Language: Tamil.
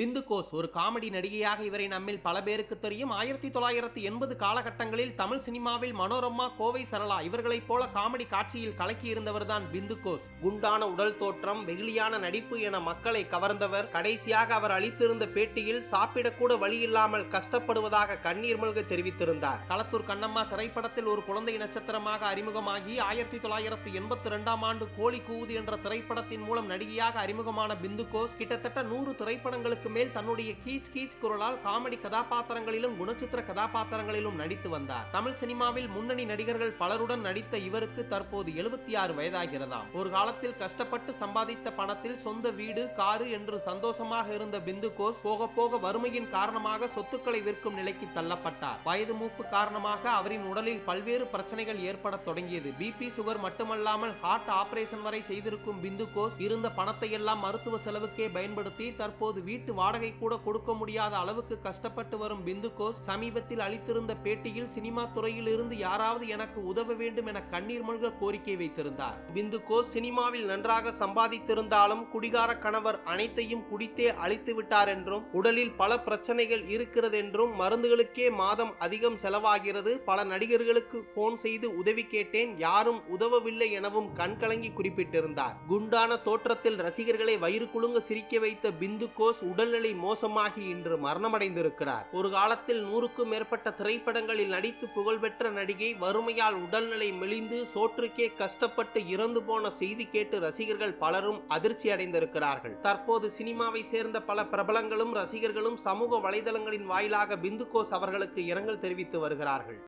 பிந்து கோஸ் ஒரு காமெடி நடிகையாக இவரை நம்மில் பல பேருக்கு தெரியும். ஆயிரத்தி தொள்ளாயிரத்தி எண்பது காலகட்டங்களில் தமிழ் சினிமாவில் மனோரமா கோவை சரளா இவர்களைப் போல காமெடி காட்சியில் கலக்கியிருந்தவர்தான் பிந்து கோஸ் குண்டான உடல் தோற்றம் வெகுளியான நடிப்பு என மக்களை கவர்ந்தவர். கடைசியாக அவர் அளித்திருந்த பேட்டியில் சாப்பிடக்கூட வழி இல்லாமல் கஷ்டப்படுவதாக கண்ணீர் மல்க தெரிவித்திருந்தார். களத்தூர் கண்ணம்மா திரைப்படத்தில் ஒரு குழந்தை நட்சத்திரமாக அறிமுகமாகி ஆயிரத்தி தொள்ளாயிரத்தி எண்பத்தி ரெண்டாம் ஆண்டு கோழி கூவுது என்ற திரைப்படத்தின் மூலம் நடிகையாக அறிமுகமான பிந்து கோஸ் கிட்டத்தட்ட நூறு திரைப்படங்களுக்கு மேல் தன்னுடைய கீச் கீச் குரலால் காமெடி கதாபாத்திரங்களிலும் குணச்சித்திர கதாபாத்திரங்களிலும் நடித்து வந்தார். தமிழ் சினிமாவில் முன்னணி நடிகர்கள் பலருடன் நடித்த இவருக்கு தற்போது எழுபத்தி ஆறு வயதாகிறதாம். ஒரு காலத்தில் கஷ்டப்பட்டு சம்பாதித்த பணத்தில் சொந்த வீடு காரு என்று சந்தோஷமாக இருந்த பிந்து கோஸ் போக போக வறுமையின் காரணமாக சொத்துக்களை விற்கும் நிலைக்கு தள்ளப்பட்டார். வயது மூப்பு காரணமாக அவரின் உடலில் பல்வேறு பிரச்சனைகள் ஏற்பட தொடங்கியது. பிபி சுகர் மட்டுமல்லாமல் ஹார்ட் ஆபரேஷன் வரை செய்திருக்கும் பிந்து கோஸ் இருந்த பணத்தை எல்லாம் மருத்துவ செலவுக்கே பயன்படுத்தி தற்போது வீட்டு வாடகை கூட கொடுக்க முடியாத அளவுக்கு கஷ்டப்பட்டு வரும் பிந்துகோஸ் சமீபத்தில் அளித்திருந்த பேட்டியில் சினிமா துறையில் இருந்து யாராவது எனக்கு உதவ வேண்டும் என கண்ணீர் மல்க கோரிக்கை வைத்திருந்தார். பிந்துகோஸ் சினிமாவில் நன்றாக சம்பாதித்திருந்தாலும் குடிகார கணவர் அனைத்தையும் குடித்தே அழித்து விட்டார் என்றும் உடலில் பல பிரச்சனைகள் இருக்கிறது என்றும் மருந்துகளுக்கே மாதம் அதிகம் செலவாகிறது பல நடிகர்களுக்கு போன் செய்து உதவி கேட்டேன் யாரும் உதவவில்லை எனவும் கண்கலங்கி குறிப்பிட்டிருந்தார். குண்டான தோற்றத்தில் ரசிகர்களை வயிறு குலுங்க சிரிக்க வைத்த பிந்து கோஸ் உடல்நிலை மோசமாகி இன்று மரணமடைந்திருக்கிறார். ஒரு காலத்தில் நூறுக்கும் மேற்பட்ட திரைப்படங்களில் நடித்து புகழ்பெற்ற நடிகை வறுமையால் உடல்நிலை மெலிந்து சோற்றுக்கே கஷ்டப்பட்டு இறந்து போன செய்தி கேட்டு ரசிகர்கள் பலரும் அதிர்ச்சி அடைந்திருக்கிறார்கள். தற்போது சினிமாவை சேர்ந்த பல பிரபலங்களும் ரசிகர்களும் சமூக வலைதளங்களின் வாயிலாக பிந்துகோஸ் அவர்களுக்கு இரங்கல் தெரிவித்து வருகிறார்கள்.